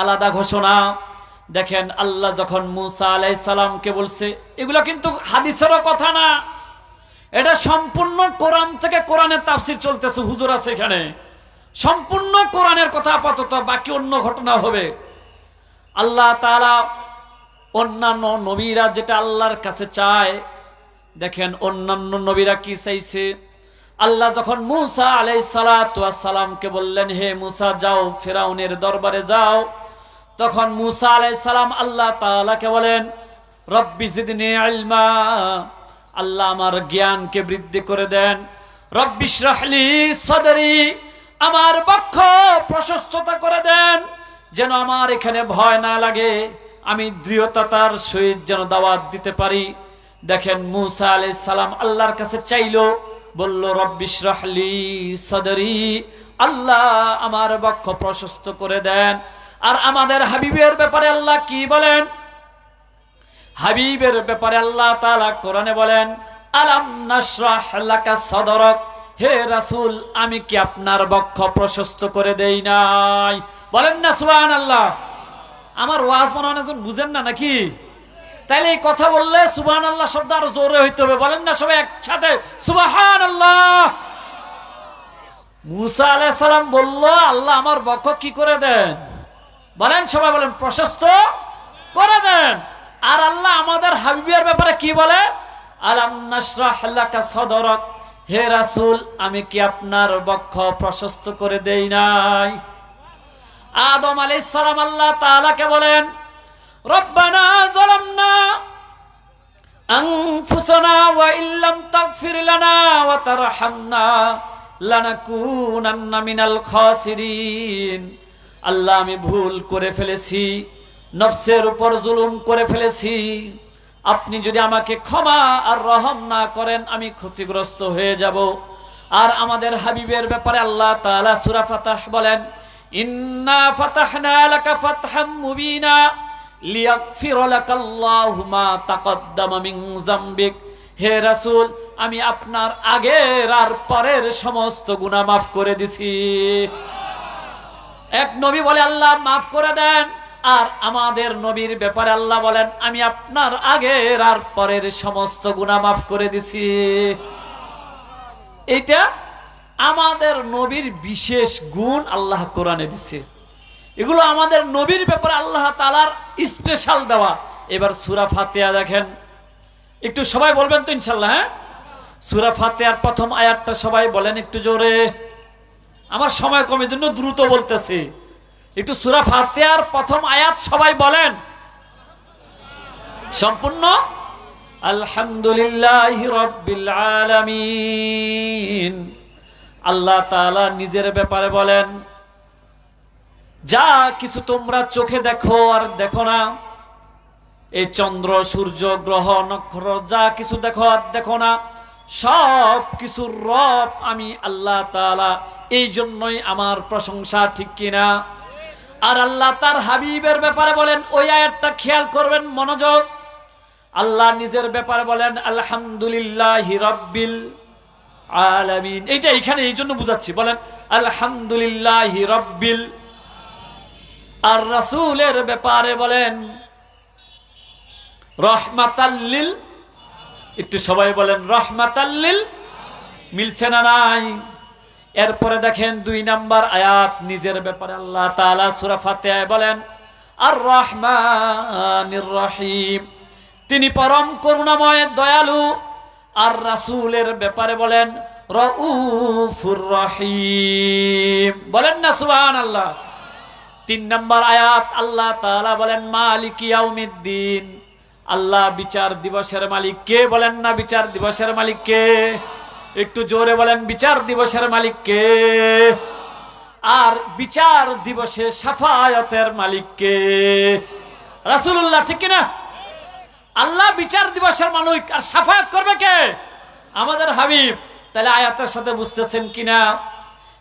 আলাদা ঘোষণা। দেখেন আল্লাহ যখন মুসা আলাই সালামকে বলছে, এগুলো কিন্তু হাদিসেরও কথা না। এটা সম্পূর্ণ কোরআন থেকে কোরআনের তাফসির চলতেছে, হুজুর আছে এখানে। সম্পূর্ণ কোরআনের কথা আপাতত, বাকি অন্য ঘটনা হবে। আল্লাহ তাআলা অন্যান্য নবীরা যেটা আল্লাহর কাছে চায়, দেখেন অন্যান্য নবীরা কি চাইছে? আল্লাহ যখন মুসা আলাই সালামকে বললেন, হে মুসা, যাও ফেরাউনের দরবারে যাও। তখন মুসা আলাই সালাম আল্লাহ তাআলাকে বলেন, রব্বি জিদনি ইলমা, আল্লাহ আমার জ্ঞানকে বৃদ্ধি করে দেন। রব্বি শ্রাহলি সদরি, আমার বক্ষ প্রশস্ততা করে দেন। যেন আমার এখানে ভয় না লাগে, আমি দৃঢ়তার সহিত যেন দাওয়াত দিতে পারি। দেখেন মুসা আলাই সালাম আল্লাহর কাছে চাইলো, বলল রব্বিশরাহলি সদরি, আল্লাহ আমার বক্ষ প্রশস্ত করে দেন। আর আমাদের হাবিবের ব্যাপারে আল্লাহ কি বলেন? হাবিবের ব্যাপারে আল্লাহ তাআলা কোরআনে বলেন হে রাসূল, আমি কি আপনার বক্ষ প্রশস্ত করে দেই নাই? বলেন না, সুবহানাল্লাহ। আমার ওয়াজ মনে হয় বুঝেন না নাকি? তাইলে এই কথা বললে সুবহান আল্লাহ শব্দ আরও জোরে হইতে হবে। বলেন না সবাই একসাথে সুবহান আল্লাহ মুসা আলাইহিস সালাম বলল, আল্লাহ আমার বক্ষ কি করে দেন? বলেন, সবাই বলেন, প্রশস্ত করে দেন। আর আল্লাহ আমাদের হাবিবের ব্যাপারে কি বলে? সদরক। হে রাসূল, আমি কি আপনার বক্ষ প্রশস্ত করে দেই নাই? আদম আলাইহিস সালাম আল্লাহ তাআলাকে বলেন, রব্বানা আনফুসানা ওয়া ইল্লাম তাগফির লানা ওয়া তারহামনা লানাকুনান্না মিনাল খাসিরিন। আল্লাহ, আমি ভুল করে ফেলেছি, নফসের উপর জুলুম করে ফেলেছি। আপনি যদি আমাকে ক্ষমা আর রহম না করেন, আমি ক্ষতিগ্রস্ত হয়ে যাব। আর আমাদের হাবিবের ব্যাপারে আল্লাহ তাআলা সূরা ফাতাহ বলেন, ইন্না ফাতাহনা লাকা ফাতহাম মুবিনা লিয়াগফির লাকাল্লাহু মা তাকদ্দামা মিন যামবিক। হে রাসূল, আমি আপনার আগের আর পরের সমস্ত গুনাহ মাফ করে দিছি। এক নবী বলে, আল্লাহ, মাফ করে দেন। আর আমাদের নবীর ব্যাপারে আল্লাহ বলেন, আমি আপনার আগের আর পরের সমস্ত গুনাহ মাফ করে দিছি। এটা আমাদের নবীর বিশেষ গুণ আল্লাহ কোরআনে দিছে। এগুলো আমাদের নবীর ব্যাপারে আল্লাহ তালার স্পেশাল দেওয়া। এবার সুরা ফাতেয়া দেখেন। একটু সবাই বলবেন তো ইনশাল্লাহ হ্যাঁ? সুরা ফাতেয়ার প্রথম আয়াতটা সবাই বলেন একটু জোরে। আমার সময় কমের জন্য দ্রুত বলতেছি। একটু সুরা ফাতেয়ার প্রথম আয়াত সবাই বলেন। সম্পূর্ণ? আলহামদুলিল্লাহ আল্লাহ তাআলা নিজের ব্যাপারে বলেন, যা কিছু তোমরা চোখে দেখো আর দেখো না, এই চন্দ্র, সূর্য, গ্রহ, নক্ষত্র, যা কিছু দেখো আর দেখো না সব কিছুর রব আমি আল্লাহ তাআলা। এই জন্যই আমার প্রশংসা, ঠিক কিনা? আর আল্লাহ তার হাবিবের ব্যাপারে বলেন, ওই আয়াতটা খেয়াল করবেন মনোযোগ। আল্লাহ নিজের ব্যাপারে বলেন, আলহামদুলিল্লাহ রব্বিল আলামিন। এইটা এখানে এই জন্য বুঝাচ্ছি। বলেন, আলহামদুলিল্লাহ রব্বিল। আর রাসূলের ব্যাপারে বলেন রহমাতাল্লিল একটু সবাই বলেন রহমাতাল্লিল মিলছে না নাই। এরপরে দেখেন দুই নাম্বার আয়াত, নিজের ব্যাপারে আল্লাহ তাআলা সূরা ফাতিহায় বলেন আর রহমানির রহিম তিনি পরম করুণাময়, দয়ালু। আর রাসুলের ব্যাপারে বলেন বলেন না, সুবহানাল্লাহ। তিন নম্বর আয়াত, আল্লাহ তাআলা বলেন, মালিক ইয়াউমিদ্দিন। আল্লাহ বিচার দিবসের মালিক কে বলেন না বিচার দিবসের মালিক কে? একটু জোরে বলেন, বিচার দিবসের মালিক কে? আর বিচার দিবসে সাফায়াতের মালিক কে? রাসূলুল্লাহ, ঠিক কিনা? আল্লাহ বিচার দিবসের মালিক আর সাফায়াত করবে কে? আমাদের হাবিব। তাহলে আয়াতের সাথে বুঝতেছেন কিনা?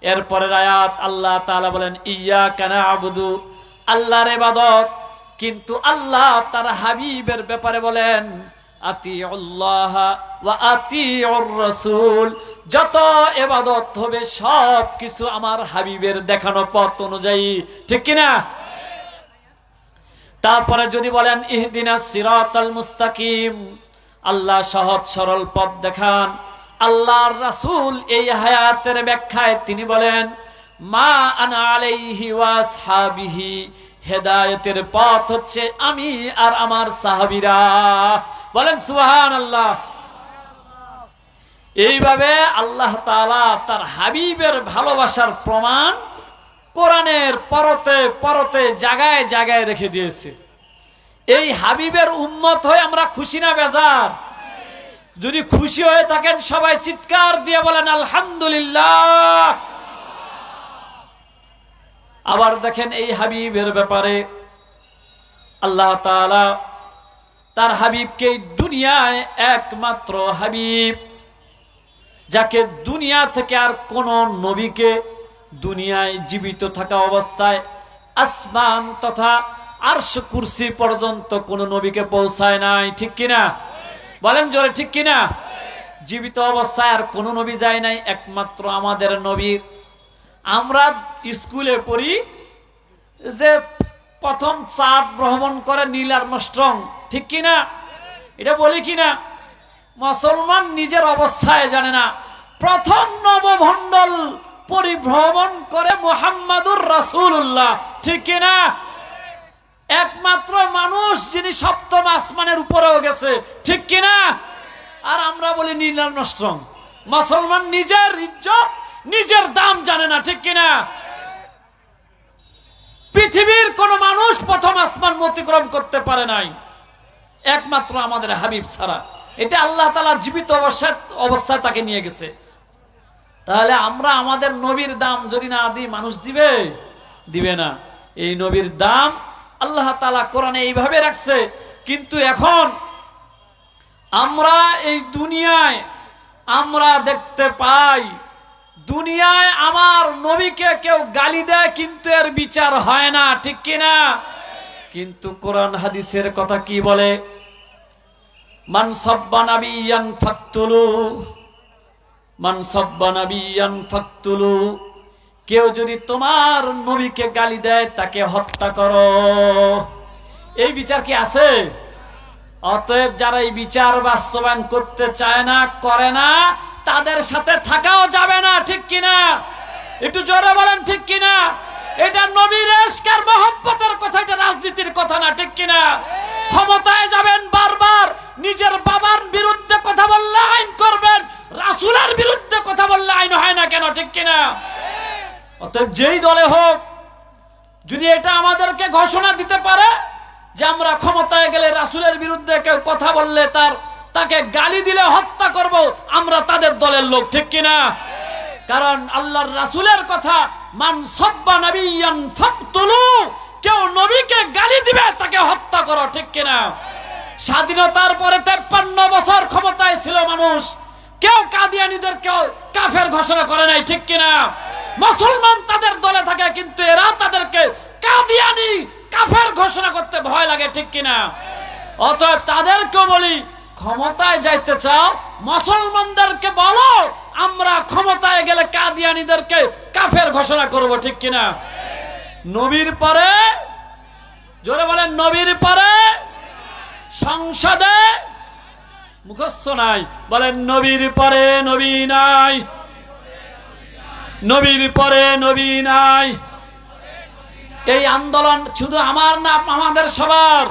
এরপরের আয়াত আল্লাহ তাআলা বলেন, ইয়া কানা আবুদু, আল্লাহর ইবাদত কিন্তু আল্লাহ তার হাবিবের ব্যাপারে বলেন আল্লাহ যত ইবাদত হবে সব কিছু আমার হাবিবের দেখানো পথ অনুযায়ী। ঠিক কিনা তারপরে যদি বলেন, ইহদিনা সিরাতাল মুস্তাকিম আল্লাহ সহজ সরল পথ দেখান। আল্লাহর রাসূল এই হায়াতের ব্যাখ্যায় তিনি বলেন, মা আনা আলাইহি ওয়াসহাবিহি হেদায়েতের পথ হচ্ছে আমি আর আমার সাহাবিরা। বলেন সুহান আল্লাহ এইভাবে আল্লাহ তাআলা তার হাবিবের ভালোবাসার প্রমাণ কোরআনের পরতে পরতে জায়গায় জায়গায় রেখে দিয়েছে। এই হাবিবের উম্মত হয়ে আমরা খুশি না বেজার? যদি খুশি হয়ে থাকেন, সবাই চিৎকার দিয়ে বলেন, আলহামদুলিল্লাহ। আবার দেখেন এই হাবিবের ব্যাপারে আল্লাহ তাআলা তার হাবিবকে দুনিয়ায় একমাত্র হাবিব যাকে দুনিয়া থেকে আর কোন নবীকে দুনিয়ায় জীবিত থাকা অবস্থায় আসমান তথা আরশ কুরসি পর্যন্ত কোন নবীকে পৌঁছায় নাই ঠিক কিনা? বলেন জোরে ঠিক কিনা? জীবিত অবস্থায় আর কোন নবী যায় নাই একমাত্র আমাদের নবীর আমরা স্কুলে পড়ি যে প্রথম চাঁদ ভ্রমণ করে নীল আর্মস্ট্রং। ঠিক কিনা এটা বলি কিনা মুসলমান নিজের অবস্থায় জানে না। প্রথম নবভণ্ডল পরিভ্রমণ করে মোহাম্মদুর রাসূলুল্লাহ। ঠিক কিনা একমাত্র মানুষ যিনি সপ্তম আসমানের উপরেও গেছে। ঠিক কিনা আর আমরা বলি নীলাম নষ্ট্রং মুসলমান নিজের ইজ্জত নিজের দাম জানে না, ঠিক কিনা? পৃথিবীর কোন মানুষ প্রথম আসমান অতিক্রম করতে পারে নাই। একমাত্র আমাদের হাবিব ছাড়া। এটা আল্লাহ তালা জীবিত অবস্থায় অবস্থায় তাকে নিয়ে গেছে। তাহলে আমরা আমাদের নবীর দাম যদি না দিই, মানুষ দিবে? দিবে না। এই নবীর দাম আল্লাহ তালা কোরআনে এইভাবে রাখছে। কিন্তু এখন আমরা এই দুনিয়ায় আমরা দেখতে পাই দুনিয়ায় আমার নবীকে কেউ গালি দেয়, কিন্তু এর বিচার হয় না, ঠিক কিনা? কিন্তু কোরআন হাদিসের কথা কি বলে? কেউ যদি তোমার নবীকে গালি দেয়, তাকে হত্যা করো। এই বিচার কি আছে? অতএব যারা এই বিচার বাস্তবায়ন করতে চায় না, করে না তাদের সাথে থাকাও যাবে না, ঠিক কিনা? একটু জোরে বলেন, ঠিক কিনা? এটা নবীর এসকার মহব্বতের কথা, এটা রাজনীতির কথা না, ঠিক কিনা? ক্ষমতায় যাবেন বারবার, নিজের বাবার বিরুদ্ধে কথা বললে আইন করবেন, রাসুলের বিরুদ্ধে কথা বললে আইন হয় না কেন, ঠিক কিনা? অতএব যেই দলে হোক, যদি এটা আমাদেরকে ঘোষণা দিতে পারে যে আমরা ক্ষমতায় গেলে রাসুলের বিরুদ্ধে কেউ কথা বললে তার তাকে গালি দিলে হত্যা করব, আমরা তাদের দলের লোক, ঠিক কিনা? কারণ আল্লাহর রাসুলের কথা, মান সব্বা নবিয়ান ফাকতুলু, কেউ নবীকে গালি দিবে, তাকে হত্যা করো, ঠিক কিনা? স্বাধীনতার পরে তেপ্পান্ন বছর ক্ষমতায় ছিল মানুষ। কেউ কাদিয়ানিদের কেউ কাফের ঘোষণা করে নাই, ঠিক কিনা? মুসলমান তাদের দলে থাকে, কিন্তু এরা তাদেরকে কাদিয়ানি, কাফের ঘোষণা করতে ভয় লাগে, ঠিক কিনা? অতএব তাদেরকেও বলি ক্ষমতায় যাইতে চাও, মুসলমানদেরকে বলো, আমরা ক্ষমতায় গেলে কাদিয়ানিদেরকে কাফের ঘোষণা করব, ঠিক কিনা? নবীর পরে, জোরে বলেন, নবীর পরে, সংসদে মুখস্থ নাই, বলেন, নবীর পরে নবী নাই, নবীর পরে নবী নাই। এই আন্দোলন শুধু আমার না, আমাদের সবার,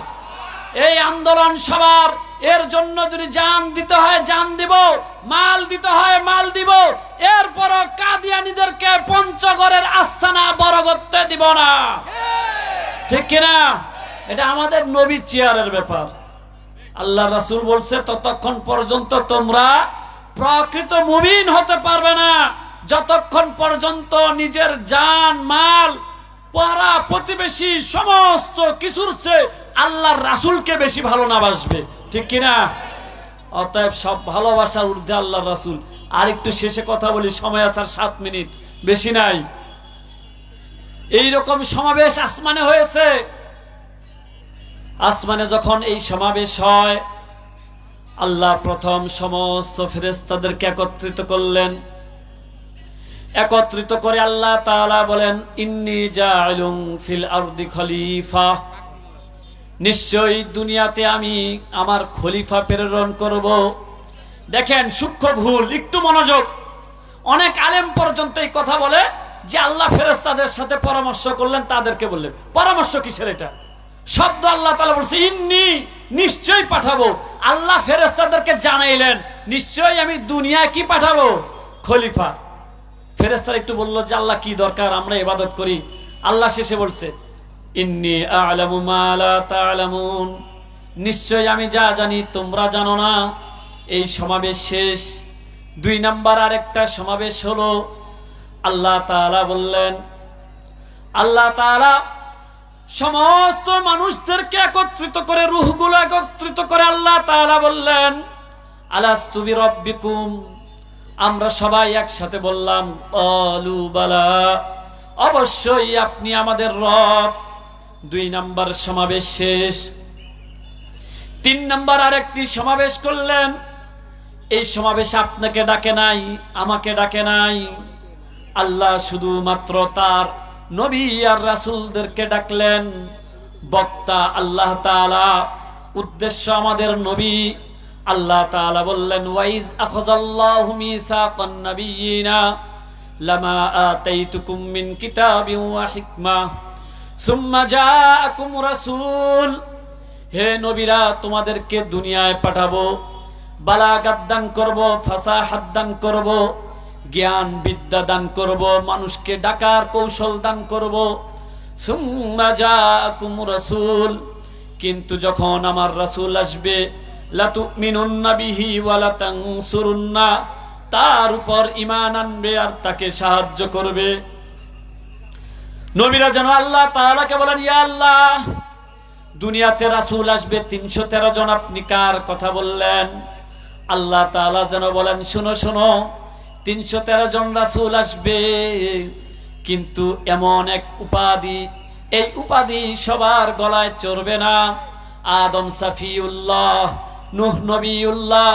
এই আন্দোলন সবার এর জন্য যদি জান দিতে হয়, জান দিব, মাল দিতে হয়, মাল দিব। এরপর কাদিয়ানিদেরকে পঞ্চগড়ের আস্থানা বড় করতে দিব না। ঠিক কিনা এটা আমাদের নবী চেয়ারের ব্যাপার। আল্লাহ রাসুল বলছে, ততক্ষণ পর্যন্ত তোমরা প্রকৃত মুমিন হতে পারবে না। যতক্ষণ পর্যন্ত নিজের জান, মাল, পাড়া, প্রতিবেশী, সমস্ত কিছুর চেয়ে আল্লাহর রাসূলকে বেশি ভালো না বাসবে। ঠিক কিনা? অতএব সব ভালোবাসার ঊর্ধ্বে আল্লাহর রাসুল। আর একটু শেষে কথা বলি, সময় আছে আর সাত মিনিট। বেশি নাই। এই রকম সমাবেশ আসমানে হয়েছে। আসমানে যখন এই সমাবেশ হয়, আল্লাহ প্রথম সমস্ত ফেরেস্তাদেরকে একত্রিত করলেন। একত্রিত করে আল্লাহ তাআলা বলেন, ইন্নি জাইলুম ফিল আরদি খলিফা। নিশ্চয়ই দুনিয়াতে আমি আমার খলিফা প্রেরণ করব। দেখেন, সূক্ষ্ম ভুল, একটু মনোযোগ। অনেক আলেম পর্যন্ত এই কথা বলে যে আল্লাহ ফেরেস্তাদের সাথে পরামর্শ করলেন, তাদেরকে বললেন, পরামর্শ কিসের এটা? শব্দ আল্লাহ তালা বলছে, ইন্নি নিশ্চয়ই পাঠাবো। আল্লাহ ফেরেস্তাদেরকে জানাইলেন, নিশ্চয়ই আমি দুনিয়া কি পাঠাবো? খলিফা ফেরেস্তার একটু বলল, যে আল্লাহ কি দরকার? আমরা ইবাদত করি। আল্লাহ শেষে বলছে ইন্নি নিশ্চয় আমি যা জানি তোমরা জানো না। এই সমাবেশ শেষ। দুই নাম্বার আরেকটা সমাবেশ হলো। আল্লাহ তাআলা বললেন, আল্লাহ তাআলা সমস্ত মানুষদেরকে একত্রিত করে, রুহগুলো একত্রিত করে আল্লাহ তাআলা বললেন, আলাস্তু বিরাব্বিকুম। আমরা সবাই একসাথে বললাম অলু বালা, অবশ্যই আপনি আমাদের রব। দুই নাম্বার সমাবেশ শেষ। তিন নাম্বার আরেকটি সমাবেশ করলেন। এই সমাবেশ আপনাকে ডাকে নাই, আমাকে ডাকে নাই। আল্লাহ শুধুমাত্র তার নবী আর রাসূলদেরকে ডাকলেন। বক্তা আল্লাহ তাআলা, উদ্দেশ্য আমাদের নবী। আল্লাহ তাআলা বললেন, ওয়াইজ আখাযাল্লাহু মিসাকান নাবিয়িনা, লামা আতাইতুকুম মিন কিতাবিন ওয়া হিকমা সুম্মা জাআকুম হে নবীরা, তোমাদেরকে দুনিয়ায় পাঠাবো বালাগাত দান করব ফাসাহাত দান করব জ্ঞান বিদ্যা দান করব, মানুষকে ডাকার কৌশল দান করব। সুম্মা জাআকুম রাসূল। কিন্তু যখন আমার রাসূল আসবে, লাতুমিনুন্না বিহি ওয়া লাতানসুরুন্না, তার উপর ঈমান আনবে আর তাকে সাহায্য করবে। নবীরা যেন আল্লাহ তাআলাকে বলেন, ইয়া আল্লাহ, দুনিয়াতে রাসূল আসবে, তিনশো তেরো জন আপনি কার কথা বললেন? আল্লাহ তাআলা যেন বলেন, শুনো শুনো, তিনশো তেরো জন রাসূল আসবে, কিন্তু এমন এক উপাধি, এই উপাধি সবার গলায় চড়বে না। আদম সাফিউল্লাহ, নুহ নবীউল্লাহ,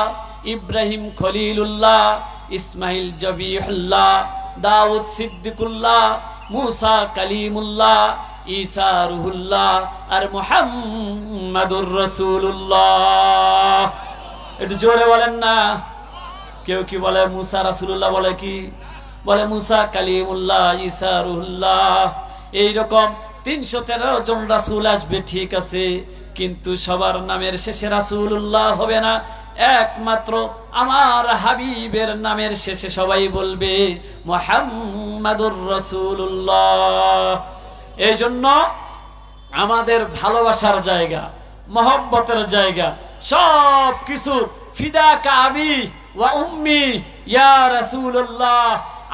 ইব্রাহিম খলিল খলিলুল্লাহ, ইসমাইল জবিহুল্লাহ দাউদ সিদ্দিকুল্লাহ মুসা কালিমুল্লাহ, ঈসা রুহুল্লাহ আর মুহাম্মাদুর রাসূলুল্লাহ। একটু জোরে বলেন না। কেউ কি বলে মুসা রাসূলুল্লাহ বলে কি? বলে মুসা কালিমুল্লাহ, ঈসা রুহুল্লাহ। এইরকম তিনশো তেরো জন রাসূল আসবে, ঠিক আছে, কিন্তু সবার নামের শেষে রাসূলুল্লাহ হবে না। একমাত্র আমার হাবিবের নামের শেষে সবাই বলবে, মোহাম্মদুর রসুল্লাহ এই জন্য আমাদের ভালোবাসার জায়গা, মহব্বতের জায়গা সব কিছু ফিদা কাবি ওয়া উম্মি, ইয়া রাসূলুল্লাহ।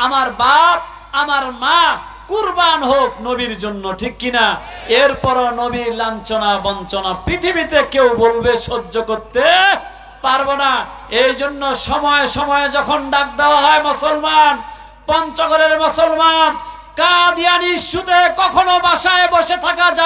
আমার বাপ, আমার মা, কুরবান হোক নবীর জন্য, ঠিক কিনা এরপর নবীর লাঞ্ছনা, বঞ্চনা পৃথিবীতে কেউ বলবে সহ্য করতে পারব না। এই জন্য সময় সময়ে যখন ডাক দেওয়া হয় মুসলমান, পঞ্চগড়ের মুসলমান কাদিয়ানি ইস্যুতে কখনো বাসায় বসে থাকা যাবে